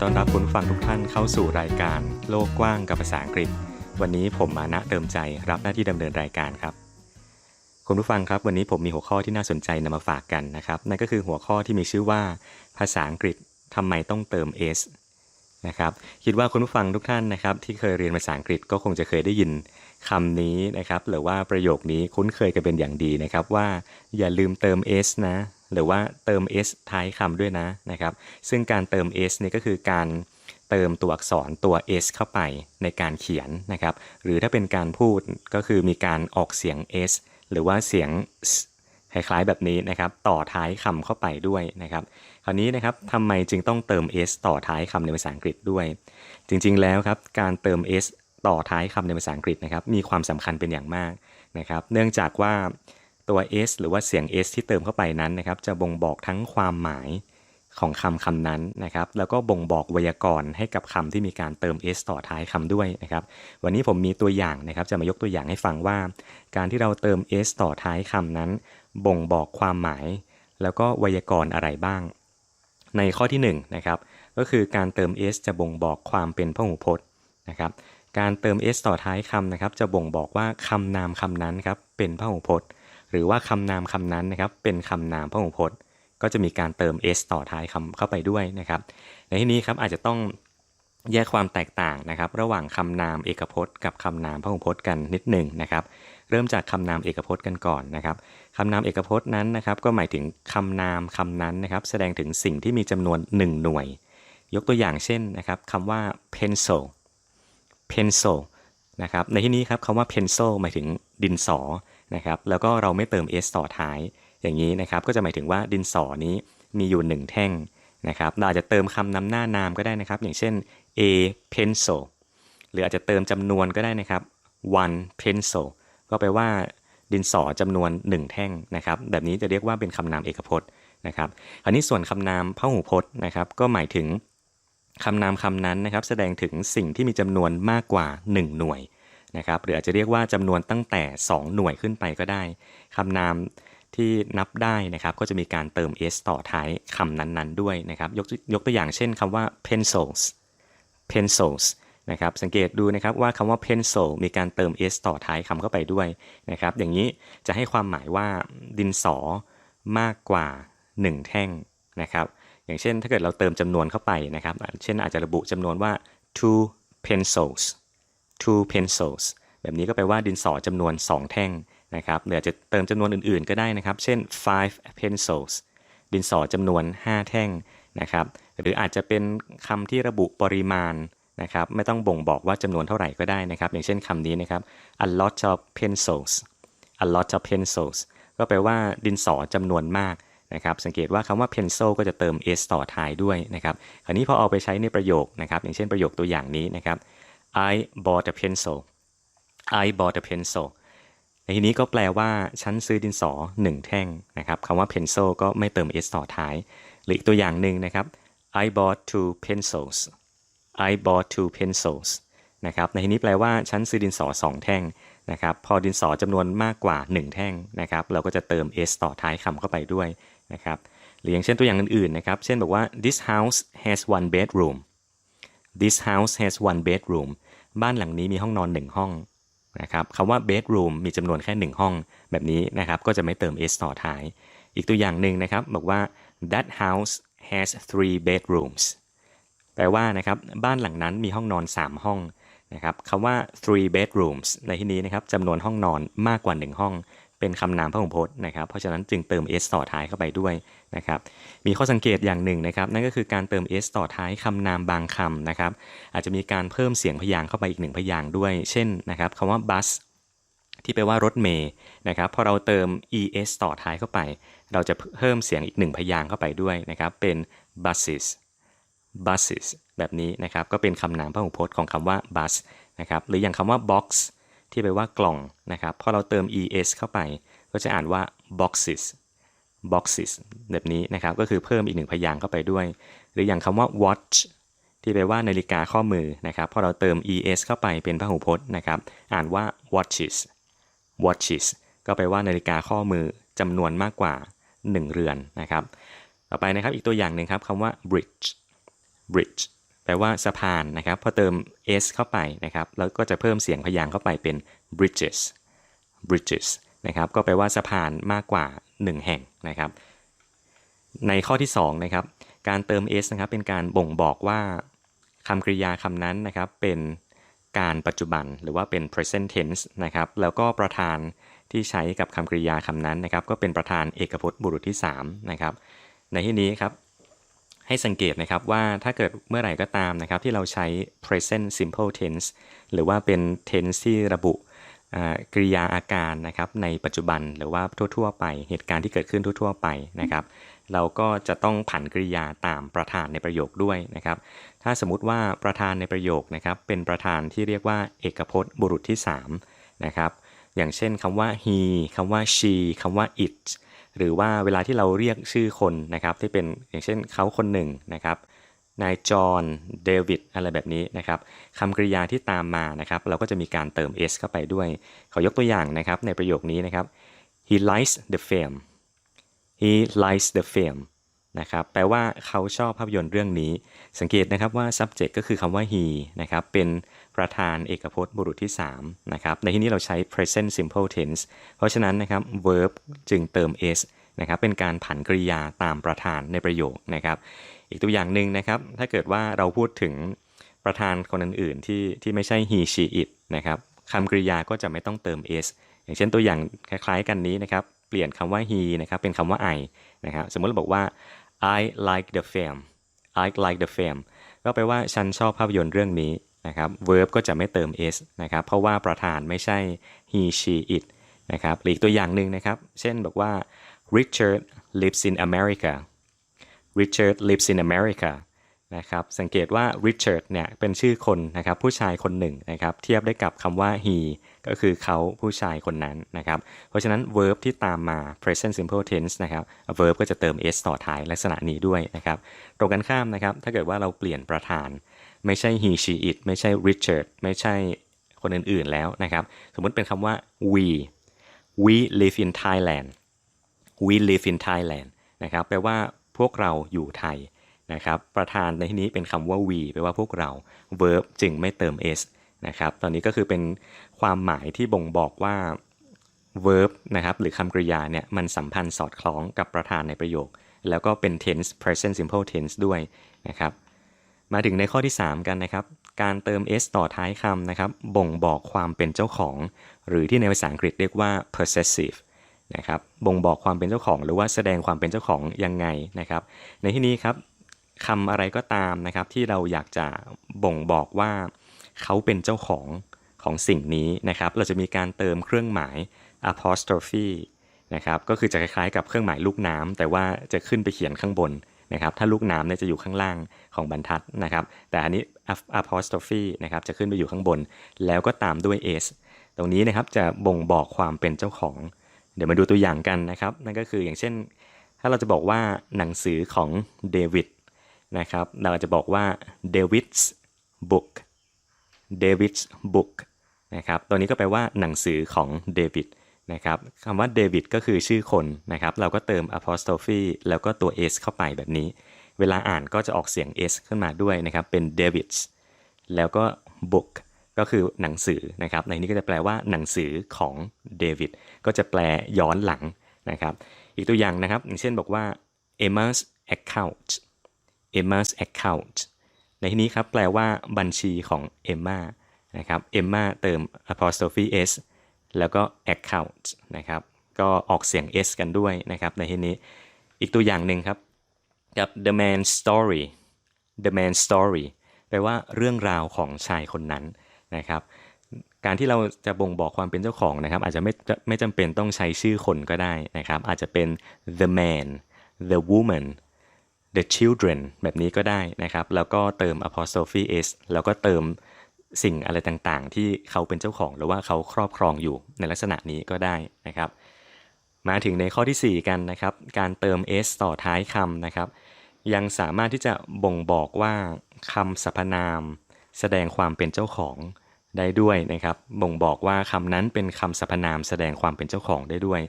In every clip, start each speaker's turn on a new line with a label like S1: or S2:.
S1: ต้อนรับคุณผู้ฟังทุกท่านเข้าสู่รายการโลกกว้างกับภาษาอังกฤษ วันนี้ผมมานะเติมใจรับหน้าที่ดำเนินรายการครับ คุณผู้ฟังครับ วันนี้ผมมีหัวข้อที่น่าสนใจนำมาฝากกันนะครับ นั่นก็คือหัวข้อที่มีชื่อว่า ภาษาอังกฤษทำไมต้องเติม s นะครับคิดว่าคุณผู้ฟังทุกท่านนะครับ ที่เคยเรียนภาษาอังกฤษก็คงจะเคยได้ยินคำนี้นะครับ หรือว่าประโยคนี้คุ้นเคยกันเป็นอย่างดีนะครับว่า อย่าลืมเติม s นะ หรือว่าเติม s ท้ายคำด้วยนะนะครับ ซึ่งการเติม s นี่ก็คือการเติมตัวอักษรตัว s เข้าไปในการเขียนนะครับ หรือถ้าเป็นการพูดก็คือมีการออกเสียง s หรือว่าเสียงคล้ายๆแบบนี้นะครับ ต่อท้ายคำเข้าไปด้วยนะครับ คราวนี้นะครับทำไมจึงต้องเติม s ต่อท้ายคำในภาษาอังกฤษด้วย จริงๆแล้วครับ การเติม s ต่อท้ายคำในภาษาอังกฤษนะครับ มีความสำคัญเป็นอย่างมากนะครับ เนื่องจากว่า ตัว s หรือว่าเสียง s ที่เติมเข้าไปนั้นนะครับ จะบ่งบอกทั้งความหมายของคำคำนั้นนะครับ แล้วก็บ่งบอกไวยากรณ์ให้กับคำที่มีการเติม s ต่อท้ายคำด้วยนะครับ วันนี้ผมมีตัวอย่างนะครับ จะมายกตัวอย่างให้ฟังว่า การที่เราเติม s ต่อท้ายคำนั้น บ่งบอกความหมาย แล้วก็ไวยากรณ์อะไรบ้าง ในข้อที่1นงนะครับ ก็คือการเติม s จะบ่งบอกความเป็นพหูพจน์นะครับ การเติม s ต่อท้ายคำนะครับ จะบ่งบอกว่าคำนามคำนั้นครับเป็นพหูพจน์ หรือว่าคำนามคำนั้นนะครับเป็นคำนามพหูพจน์ ก็จะมีการเติม s ต่อท้ายคำเข้าไปด้วยนะครับ ในที่นี้ครับอาจจะต้องแยกความแตกต่างนะครับ ระหว่างคำนามเอกพจน์ กับคำนามพหูพจน์กันนิดหนึ่งนะครับ เริ่มจากคำนามเอกพจน์กันก่อนนะครับคำนามเอกพจน์นั้นนะครับ ก็หมายถึงคำนามคำนั้นนะครับ แสดงถึงสิ่งที่มีจำนวน 1 หน่วย ยกตัวอย่างเช่นนะครับคำว่า pencil pencil นะครับในที่นี้ครับคำว่า pencil หมายถึงดินสอ นะครับแล้วก็เราไม่เติม s ต่อท้าย อย่างนี้นะครับก็จะหมายถึงว่าดินสอนี้มีอยู่ 1 แท่งนะครับเราอาจจะเติมคำนำหน้านามก็ได้นะครับ อย่างเช่น a pencil หรืออาจจะเติมจำนวนก็ได้นะครับ one pencil ก็แปลว่าดินสอจำนวน 1 แท่งนะครับแบบนี้จะเรียกว่าเป็นคำนามเอกพจน์นะครับคราวนี้ส่วนคำนามพหูพจน์นะครับก็หมายถึงคำนามคำนั้นนะครับแสดงถึงสิ่งที่มีจำนวนมากกว่า 1 หน่วย นะครับหรืออาจจะเรียกว่าจำนวนตั้งแต่ 2 หน่วยขึ้นไปก็ได้คำนามที่นับได้นะครับก็จะมีการเติม s ต่อท้ายคำนั้นๆด้วยนะครับยกยกตัวอย่างเช่นคำว่า pencils pencils นะครับสังเกตดูนะครับว่าคำว่า pencil มีการเติม s ต่อท้ายคำเข้าไปด้วยนะครับอย่างนี้จะให้ความหมายว่าดินสอมากกว่า 1 แท่งนะครับอย่างเช่นถ้าเกิดเราเติมจำนวนเข้าไปนะครับ เช่นอาจจะระบุจำนวนว่า two pencils two pencils แบบนี้ก็แปลว่าดินสอจำนวน 2 แท่งนะครับหรืออาจจะเติมจำนวนอื่นๆ ก็ได้นะครับ เช่น five pencils ดินสอจำนวน 5 แท่งนะครับ หรืออาจจะเป็นคำที่ระบุปริมาณนะครับ ไม่ต้องบ่งบอกว่าจำนวนเท่าไหร่ก็ได้นะครับ อย่างเช่นคำนี้นะครับ a lot of pencils a lot of pencils ก็แปลว่าดินสอจำนวนมากนะครับ สังเกตว่าคำว่า pencil ก็จะเติม s ต่อท้ายด้วยนะครับ คราวนี้พอเอาไปใช้ในประโยคนะครับ อย่างเช่นประโยคตัวอย่างนี้นะครับ I bought a pencil I bought a pencil ในที่นี้ก็แปลว่าฉันซื้อดินสอ1แท่งนะครับคำว่า pencil ก็ไม่เติม s ต่อท้าย หรืออีกตัวอย่างหนึ่งนะครับ I bought two pencils I bought two pencils นะครับในที่นี้แปลว่าฉันซื้อดินสอ2แท่งนะครับพอดินสอจำนวนมากกว่า 1 แท่งนะครับเราก็จะเติม s ต่อท้ายคำเข้าไปด้วยนะครับหรืออย่างเช่นตัวอย่างอื่นๆนะครับ เช่นบอกว่า this house has one bedroom this house has one bedroom บ้านหลังนี้มีห้องนอน 1 ห้องนะครับคำว่า bedroom มีจำนวนแค่ 1 ห้องแบบนี้นะครับก็จะไม่เติม s ต่อท้าย อีกตัวอย่างหนึ่งนะครับบอกว่า that house has three bedrooms แปลว่านะครับบ้านหลังนั้นมีห้องนอน 3 ห้องนะครับคำว่า three bedrooms ในที่นี้นะครับจำนวนห้องนอนมากกว่า 1 ห้อง เป็นคำนามพหูพจน์นะครับ เพราะฉะนั้นจึงเติม s ต่อท้ายเข้าไปด้วยนะครับ มีข้อสังเกตอย่างหนึ่งนะครับ นั่นก็คือการเติม s ต่อท้ายคำนามบางคำนะครับ อาจจะมีการเพิ่มเสียงพยางค์เข้าไปอีกหนึ่งพยางค์ด้วย เช่นนะครับคำว่า bus ที่แปลว่ารถเมย์นะครับ พอเราเติม es ต่อท้ายเข้าไป เราจะเพิ่มเสียงอีกหนึ่งพยางค์เข้าไปด้วยนะครับ เป็น buses buses แบบนี้นะครับ ก็เป็นคำนามพหูพจน์ของคำว่า bus นะครับ หรืออย่างคำว่า box ที่แปลว่ากล่องนะครับพอเราเติม es เข้าไป ก็จะอ่านว่า boxes boxes แบบนี้นะครับก็คือเพิ่มอีกหนึ่งพยางค์เข้าไปด้วย หรืออย่างคำว่า watch ที่แปลว่านาฬิกาข้อมือนะครับพอเราเติม es เข้าไปเป็นพหูพจน์นะครับ อ่านว่า watches watches ก็แปลว่านาฬิกาข้อมือจำนวนมากกว่า 1 เรือนนะครับ ต่อไปนะครับอีกตัวอย่างหนึ่งครับคำว่า bridge bridge ลว่าสะพานนะครับ พอเติม s เข้าไปนะครับ แล้วก็จะเพิ่มเสียงพยางค์เข้าไปเป็น bridges bridges นะครับ ก็แปลว่าสะพานมากกว่า 1 แห่งนะครับ ในข้อที่2นะครับ การเติม s นะครับ เป็นการบ่งบอกว่าคำกริยาคำนั้นนะครับ เป็นการปัจจุบันหรือว่าเป็น present tense นะครับ แล้วก็ประธานที่ใช้กับคำกริยาคำนั้นนะครับ ก็เป็นประธานเอกพจน์บุรุษที่3นะครับ ในที่นี้ครับ ให้สังเกตนะครับว่าถ้าเกิดเมื่อไหร่ก็ตามนะครับ ที่เราใช้ present simple tense หรือว่าเป็น tense ที่ระบุกริยาอาการนะครับในปัจจุบันหรือว่าทั่ว ๆ ไปเหตุการณ์ที่เกิดขึ้นทั่ว ๆ ไปนะครับ เราก็จะต้องผันกริยาตามประธานในประโยคด้วยนะครับ ถ้าสมมติว่าประธานในประโยคนะครับ เป็นประธานที่เรียกว่าเอกพจน์บุรุษที่3นะครับอย่างเช่นคำว่า he คำว่า she คำว่า it หรือว่าเวลาที่เราเรียกชื่อคนนะครับที่เป็นอย่างเช่นเขาคนหนึ่งนะครับนายจอห์นเดวิดอะไรแบบนี้นะครับคำกริยาที่ตามมานะครับ เราก็จะมีการเติม s เข้าไปด้วย ขอยกตัวอย่างนะครับในประโยคนี้นะครับ he likes the film he likes the film นะครับแปลว่าเขาชอบภาพยนตร์เรื่องนี้ สังเกตนะครับว่า subject ก็คือคำว่า he นะครับเป็นประธานเอกพจน์บุรุษที่ 3 นะครับ ในที่นี้เราใช้ present simple tense เพราะฉะนั้นนะครับ verb จึงเติม s นะครับเป็นการผันกริยาตามประธานในประโยคนะครับ อีกตัวอย่างหนึ่งนะครับ ถ้าเกิดว่าเราพูดถึงประธานคนอื่นๆที่ที่ไม่ใช่ he she it นะครับคำกริยาก็จะไม่ต้องเติม s อย่างเช่นตัวอย่างคล้ายๆกันนี้นะครับ เปลี่ยนคำว่า he นะครับเป็นคำว่า I นะครับ สมมติเราบอกว่า I like the film I like the film ก็แปลว่าฉันชอบภาพยนตร์เรื่องนี้นะครับ verb ก็จะไม่เติม s นะครับ เพราะว่าประธานไม่ใช่ he she it นะครับหรืออีกตัวอย่างหนึ่งนะครับ เช่นบอกว่า Richard lives in America Richard lives in America นะครับสังเกตว่า Richard เนี่ยเป็นชื่อคนนะครับผู้ชายคนหนึ่งนะครับเทียบได้กับคำว่า he ก็คือเขาผู้ชายคนนั้นนะครับเพราะฉะนั้น verb ที่ตามมา present simple tense นะครับ verb ก็จะเติม s ต่อท้ายลักษณะนี้ด้วยนะครับตรงกันข้ามนะครับถ้าเกิดว่าเราเปลี่ยนประธาน ไม่ใช่ he she it ไม่ใช่ Richard ไม่ใช่คนอื่นๆแล้วนะครับสมมติเป็นคำว่า we we live in Thailand we live in Thailand นะครับแปลว่าพวกเราอยู่ไทย นะครับประธานในที่นี้เป็นคำว่า we แปลว่าพวกเรา verb จึงไม่เติม s นะครับตอนนี้ก็คือเป็นความหมายที่บ่งบอกว่า verb นะครับหรือคำกริยาเนี่ยมันสัมพันธ์สอดคล้องกับประธานในประโยค แล้วก็เป็น tense present simple tense ด้วยนะครับมาถึงในข้อที่ 3 กันนะครับ การเติม s ต่อท้ายคำนะครับ บ่งบอกความเป็นเจ้าของ หรือที่ในภาษาอังกฤษเรียกว่า possessive นะครับบ่งบอกความเป็นเจ้าของ หรือว่าแสดงความเป็นเจ้าของยังไงนะครับ ในที่นี้ครับ คำอะไรก็ตามนะครับ ที่เราอยากจะบ่งบอกว่าเขาเป็นเจ้าของของสิ่งนี้นะครับ เราจะมีการเติมเครื่องหมาย apostrophe นะครับ ก็คือจะคล้ายๆกับเครื่องหมายลูกน้ำแต่ว่าจะขึ้นไปเขียนข้างบนนะครับ ถ้าลูกน้ำเนี่ยจะอยู่ข้างล่างของบรรทัดนะครับ แต่อันนี้ apostrophe นะครับจะขึ้นไปอยู่ข้างบน แล้วก็ตามด้วย s ตรงนี้นะครับจะบ่งบอกความเป็นเจ้าของ เดี๋ยวมาดูตัวอย่างกันนะครับ นั่นก็คืออย่างเช่น ถ้าเราจะบอกว่าหนังสือของเดวิด นะครับ เราจะบอกว่า David's book David's book นะครับ ตัวนี้ก็แปลว่าหนังสือของเดวิดนะครับคำว่าเดวิดก็คือชื่อคนนะครับ เราก็เติม apostrophe แล้วก็ตัว s เข้าไปแบบนี้ เวลาอ่านก็จะออกเสียง s ขึ้นมาด้วยนะครับ เป็น David's แล้วก็ book ก็คือหนังสือนะครับ ในนี้ก็จะแปลว่าหนังสือของเดวิด ก็จะแปลย้อนหลังนะครับ อีกตัวอย่างนะครับ อย่างเช่นบอกว่า Emma's account Emma's account ในที่นี้ครับแปลว่าบัญชีของเอมมานะครับเอมมาเติม apostrophe s แล้วก็ account นะครับก็ออกเสียง s กันด้วยนะครับในที่นี้อีกตัวอย่างหนึ่งครับกับ the man's story the man's story แปลว่าเรื่องราวของชายคนนั้นนะครับการที่เราจะบ่งบอกความเป็นเจ้าของนะครับ อาจจะไม่ไม่จำเป็นต้องใช้ชื่อคนก็ได้นะครับ อาจจะเป็น the man the woman the children แบบนี้ก็ได้นะครับ แล้วก็เติม apostrophe s แล้วก็เติมสิ่งอะไรต่างๆ ที่เขาเป็นเจ้าของหรือว่าเขาครอบครองอยู่ในลักษณะนี้ก็ได้นะครับ มาถึงในข้อที่ 4 กันนะครับ การเติม s ต่อท้ายคำนะครับ ยังสามารถที่จะบ่งบอกว่าคำสรรพนาม แสดงความเป็นเจ้าของ ได้ด้วยนะครับ บ่งบอกว่าคำนั้นเป็นคำสรรพนามแสดงความเป็นเจ้าของได้ด้วย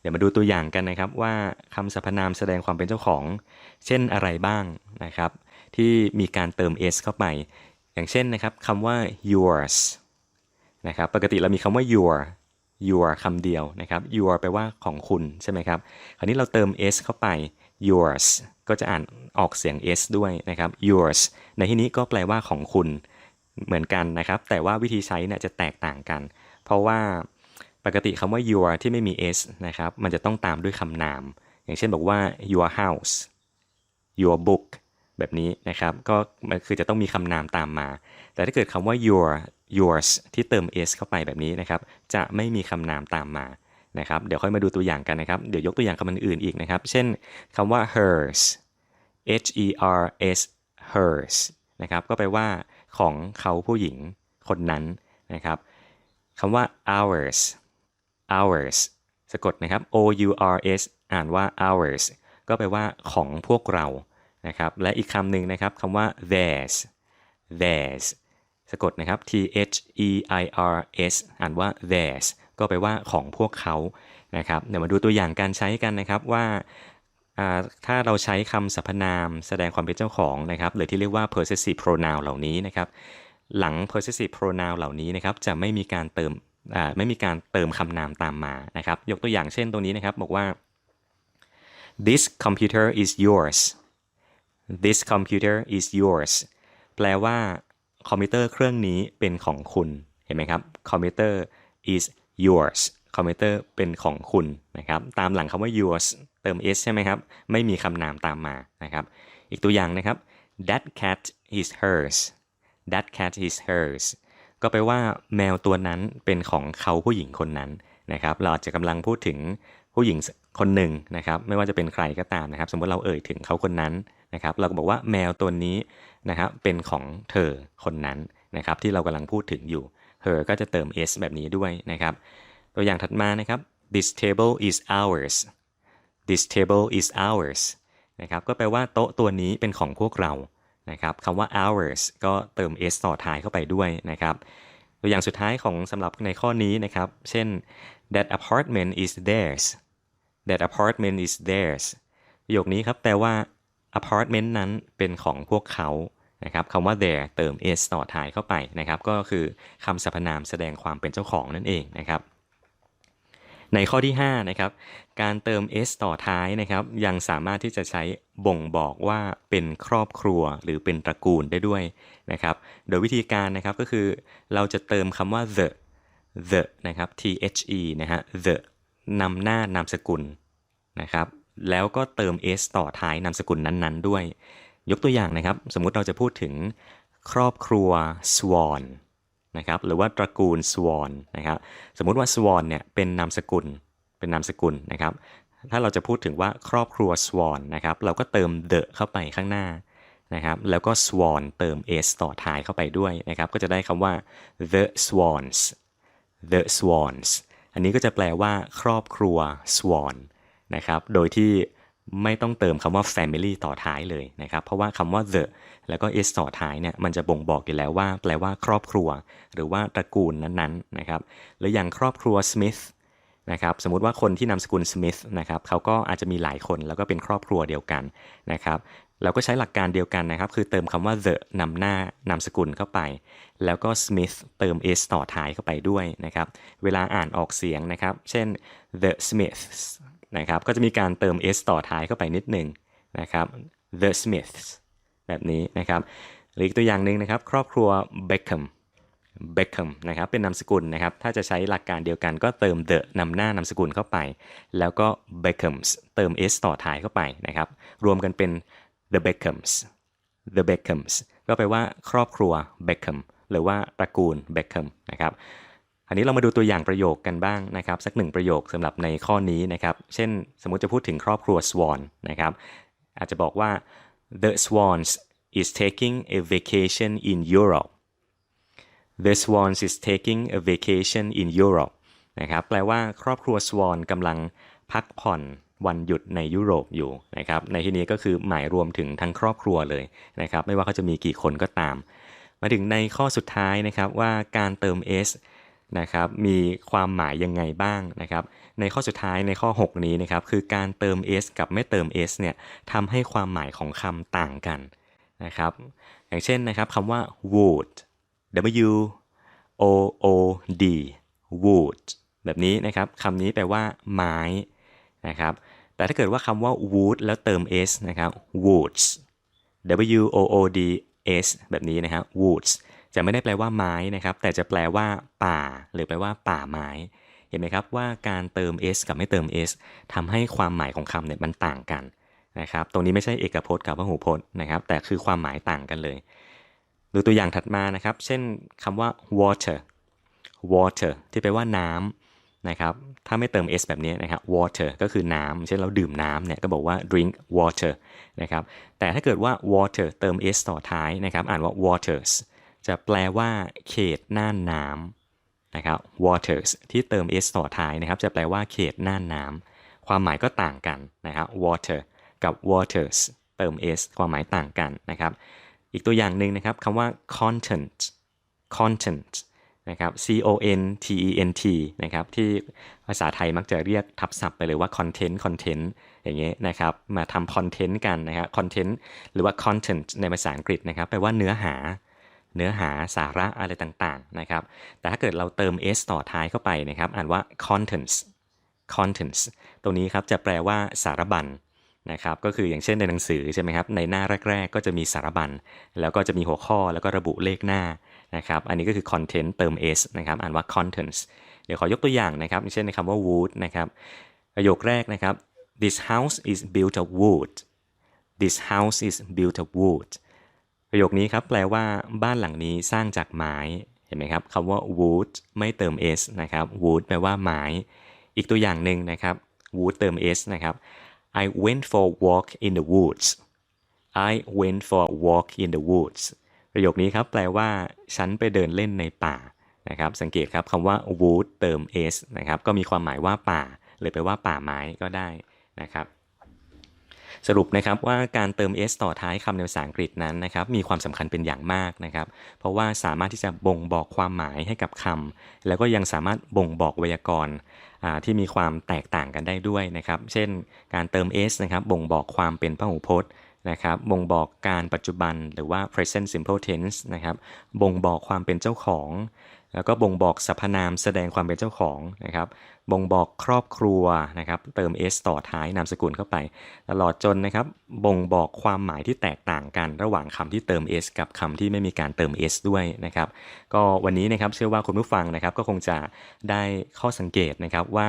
S1: เดี๋ยวมาดูตัวอย่างกันนะครับว่าคำสรรพนามแสดงความเป็นเจ้าของ เช่นอะไรบ้างนะครับ ที่มีการเติม s เข้าไป อย่างเช่นนะครับคำว่า yours นะครับปกติเรามีคำว่า your your คำเดียวนะครับ your แปลว่าของคุณใช่ไหมครับ คราวนี้เราเติม s เข้าไป yours ก็จะอ่านออกเสียง s ด้วยนะครับ yours ในที่นี้ก็แปลว่าของคุณ เหมือนกันนะครับ แต่ว่าวิธีใช้เนี่ยจะแตกต่างกัน เพราะว่าปกติคำว่า your ที่ไม่มี s นะครับ มันจะต้องตามด้วยคำนาม อย่างเช่นบอกว่า your house your book แบบนี้นะครับ ก็มันคือจะต้องมีคำนามตามมา แต่ถ้าเกิดคำว่า your yours ที่เติม s เข้าไปแบบนี้นะครับ จะไม่มีคำนามตามมานะครับ เดี๋ยวค่อยมาดูตัวอย่างกันนะครับ เดี๋ยวยกตัวอย่างคำอื่นอีกนะครับ เช่นคำว่า hers h e r s hers นะครับ ก็แปลว่า ของเขาผู้หญิงคนนั้นนะครับคำว่า ours ours สะกดนะครับ o u r s อ่านว่า ours ก็แปลว่าของพวกเรานะครับและอีกคำหนึ่งนะครับคำว่า theirs theirs สะกดนะครับ t h e i r s อ่านว่า theirs ก็แปลว่าของพวกเขานะครับเดี๋ยวมาดูตัวอย่างการใช้กันนะครับว่า ถ้าเราใช้คำสรรพนามแสดงความเป็นเจ้าของนะครับหรือที่เรียกว่า possessive pronoun เหล่านี้นะครับหลัง possessive pronoun เหล่านี้นะครับจะไม่มีการเติมไม่มีการเติมคำนามตามมานะครับยกตัวอย่างเช่นตรงนี้นะครับบอกว่า this computer is yours this computer is yours แปลว่าคอมพิวเตอร์เครื่องนี้เป็นของคุณ เห็นไหมครับ คอมพิวเตอร์ is yours คอมพิวเตอร์เป็นของคุณนะครับ ตามหลังคำว่า yours เติม s ใช่ไหมครับ ไม่มีคำนามตามมานะครับ อีกตัวอย่างนะครับ that cat is hers that cat is hers ก็แปลว่าแมวตัวนั้นเป็นของเขาผู้หญิงคนนั้นนะครับ เราจะกำลังพูดถึงผู้หญิงคนหนึ่งนะครับ ไม่ว่าจะเป็นใครก็ตามนะครับ สมมติเราเอ่ยถึงเขาคนนั้นนะครับ เราก็บอกว่าแมวตัวนี้นะครับเป็นของเธอคนนั้นนะครับ ที่เรากำลังพูดถึงอยู่ her ก็จะเติม s แบบนี้ด้วยนะครับ ตัวอย่างถัดมานะครับ this table is ours this table is ours นะครับก็แปลว่าโต๊ะตัวนี้เป็นของพวกเรานะครับคำว่า ours ก็เติม s ต่อท้ายเข้าไปด้วยนะครับ ตัวอย่างสุดท้ายของสำหรับในข้อนี้นะครับ เช่น that apartment is theirs that apartment is theirs ประโยคนี้ครับแปลว่า apartment นั้นเป็นของพวกเขานะครับคำว่า their เติม s ต่อท้ายเข้าไปนะครับ ก็คือคำสรรพนามแสดงความเป็นเจ้าของนั่นเองนะครับ ในข้อที่5นะครับการเติม s ต่อท้ายนะครับยังสามารถที่จะใช้บ่งบอกว่าเป็นครอบครัวหรือเป็นตระกูลได้ด้วยนะครับโดยวิธีการนะครับก็คือเราจะเติมคำว่า the the นะครับ the นะฮะ the นำหน้านามสกุลนะครับแล้วก็เติม s ต่อท้ายนามสกุลนั้นๆ ด้วย ยกตัวอย่างนะครับ สมมุติเราจะพูดถึงครอบครัว Swan นะครับหรือว่าตระกูล Swan นะครับสมมุติว่า Swan เนี่ยเป็นนามสกุลเป็นนามสกุลนะครับถ้าเราจะพูดถึงว่าครอบครัว Swan นะครับเราก็เติม the เข้าไปข้างหน้านะครับแล้วก็ Swan เติม s ต่อท้ายเข้าไปด้วยนะครับก็จะได้คำว่า the Swans the Swans อันนี้ก็จะแปลว่าครอบครัว Swan นะครับโดยที่ ไม่ต้องเติมคำว่า family ต่อท้ายเลยนะครับ เพราะว่าคำว่า the แล้วก็ s ต่อท้ายเนี่ยมันจะบ่งบอกอยู่แล้วว่า แปลว่าครอบครัว หรือว่าตระกูลนั้นๆนะครับหรืออย่างครอบครัว Smith นะครับสมมุติว่าคนที่นามสกุล Smith นะครับเขาก็อาจจะมีหลายคนแล้วก็เป็นครอบครัวเดียวกันนะครับเราก็ใช้หลักการเดียวกันนะครับ คือเติมคำว่า the นำหน้านามสกุลเข้าไป แล้วก็ Smith เติม s ต่อท้ายเข้าไปด้วยนะครับ เวลาอ่านออกเสียงนะครับ เช่น the Smiths นะครับก็จะมีการเติม s ต่อท้ายเข้าไปนิดหนึ่งนะครับ the Smiths แบบนี้นะครับหรืออีกตัวอย่างหนึ่งนะครับ ครอบครัว Beckham Beckham นะครับเป็นนามสกุลนะครับ ถ้าจะใช้หลักการเดียวกันก็เติม the นำหน้านามสกุลเข้าไป แล้วก็ Beckhams เติม s ต่อท้ายเข้าไปนะครับ รวมกันเป็น the Beckhams the Beckhams ก็แปลว่าครอบครัว Beckham หรือว่าตระกูล Beckham นะครับ อันนี้เรามาดูตัวอย่างประโยคกันบ้างนะครับ สักหนึ่งประโยคสำหรับในข้อนี้นะครับ เช่นสมมุติจะพูดถึงครอบครัว Swan นะครับ อาจจะบอกว่า the Swans is taking a vacation in Europe the Swans is taking a vacation in Europe นะครับแปลว่าครอบครัว Swan กำลังพักผ่อนวันหยุดในยุโรปอยู่นะครับ ในที่นี้ก็คือหมายรวมถึงทั้งครอบครัวเลยนะครับ ไม่ว่าเขาจะมีกี่คนก็ตาม มาถึงในข้อสุดท้ายนะครับว่าการเติม s นะครับมีความหมายยังไงบ้างนะครับในข้อสุดท้ายในข้อ 6 นี้นะครับคือการเติม s กับไม่เติม s เนี่ยทำให้ความหมายของคำต่างกันนะครับอย่างเช่นนะครับคำว่า wood w o o d wood แบบนี้นะครับคำนี้แปลว่า ไม้นะครับแต่ถ้าเกิดว่าคำว่า wood แล้วเติม s นะครับ woods w o o d s แบบนี้นะครับ woods จะไม่ได้แปลว่าไม้นะครับ แต่จะแปลว่า ป่า หรือแปลว่า ป่าไม้ เห็นไหมครับว่าการเติม s กับไม่เติม s ทำให้ความหมายของคำเนี่ยมันต่างกันนะครับ ตรงนี้ไม่ใช่เอกพจน์กับพหูพจน์นะครับ แต่คือความหมายต่างกันเลย ดูตัวอย่างถัดมานะครับ เช่นคำว่า water water ที่แปลว่าน้ำนะครับ ถ้าไม่เติม s แบบนี้นะครับ water ก็คือน้ำ เช่นเราดื่มน้ำเนี่ยก็บอกว่า drink water นะครับ แต่ถ้าเกิดว่า water เติม s ต่อท้ายนะครับ อ่านว่า waters จะแปลว่า เขตน่านน้ำนะครับ waters ที่เติม s ต่อท้ายนะครับ จะแปลว่าเขตน่านน้ำความหมายก็ต่างกันนะครับ water กับ waters เติม s ความหมายต่างกันนะครับ อีกตัวอย่างหนึ่งนะครับคำว่า content content นะครับ c o n t e n t นะครับที่ภาษาไทยมักจะเรียกทับศัพท์ไปเลยว่า content content อย่างเงี้ยนะครับมาทำ content กันนะครับ content หรือว่า content ในภาษาอังกฤษนะครับแปลว่าเนื้อหา เนื้อหาสาระอะไรต่างๆนะครับ แต่ถ้าเกิดเราเติม s ต่อท้ายเข้าไปนะครับ อ่านว่า contents contents ตรงนี้ครับจะแปลว่าสารบัญนะครับ ก็คืออย่างเช่นในหนังสือใช่ไหมครับ ในหน้าแรก ๆ ก็จะมีสารบัญ แล้วก็จะมีหัวข้อแล้วก็ระบุเลขหน้านะครับ อันนี้ก็คือ content เติม s นะครับ อ่านว่า contents เดี๋ยวขอยกตัวอย่างนะครับอย่างเช่นในคำว่า wood นะครับ ประโยคแรกนะครับ this house is built of wood this house is built of wood ประโยคนี้ครับแปลว่าบ้านหลังนี้สร้างจากไม้เห็นไหมครับคำว่า wood ไม่เติม s นะครับ wood แปลว่าไม้ อีกตัวอย่างหนึ่งนะครับ wood เติม s นะครับ I went for a walk in the woods I went for a walk in the woods ประโยคนี้ครับแปลว่า ฉันไปเดินเล่นในป่านะครับ สังเกตครับคำว่า wood เติม s นะครับ ก็มีความหมายว่าป่าหรือแปลว่าป่าไม้ก็ได้นะครับ สรุปนะครับว่าการเติม s ต่อท้ายคำในภาษาอังกฤษนั้นนะครับมีความสำคัญเป็นอย่างมากนะครับ เพราะว่าสามารถที่จะบ่งบอกความหมายให้กับคำแล้วก็ยังสามารถบ่งบอกไวยากรณ์ที่มีความแตกต่างกันได้ด้วยนะครับ เช่น การเติม s นะครับบ่งบอกความเป็นพหูพจน์นะครับบ่งบอกการปัจจุบันหรือว่า present simple tense นะครับบ่งบอกความเป็นเจ้าของ แล้วก็บ่งบอกสรรพนามแสดงความเป็นเจ้าของนะครับ บ่งบอกครอบครัวนะครับ เติม s ต่อท้ายนามสกุลเข้าไป ตลอดจนนะครับ บ่งบอกความหมายที่แตกต่างกัน ระหว่างคำที่เติม s กับคำที่ไม่มีการเติม s ด้วยนะครับ ก็วันนี้นะครับเชื่อว่าคุณผู้ฟังนะครับก็คงจะได้ข้อสังเกตนะครับว่า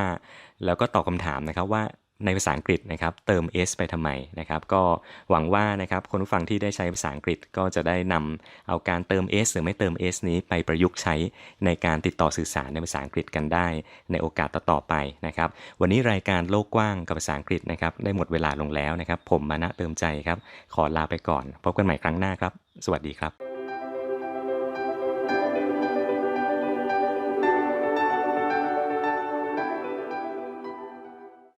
S1: แล้วก็ตอบคำถามนะครับว่า ในภาษาอังกฤษนะครับเติม s ไปทำไมนะครับก็หวังว่านะครับคนฟังที่ได้ใช้ภาษาอังกฤษก็จะได้นำเอาการเติม s หรือไม่เติม s นี้ไปประยุกต์ใช้ในการติดต่อสื่อสารในภาษาอังกฤษกันได้ ในโอกาสต่อๆไปนะครับวันนี้รายการโลกกว้างกับภาษาอังกฤษนะครับได้หมดเวลาลงแล้วนะครับ ผมมานะเติมใจครับขอลาไปก่อน พบกันใหม่ครั้งหน้าครับ สวัสดีครับ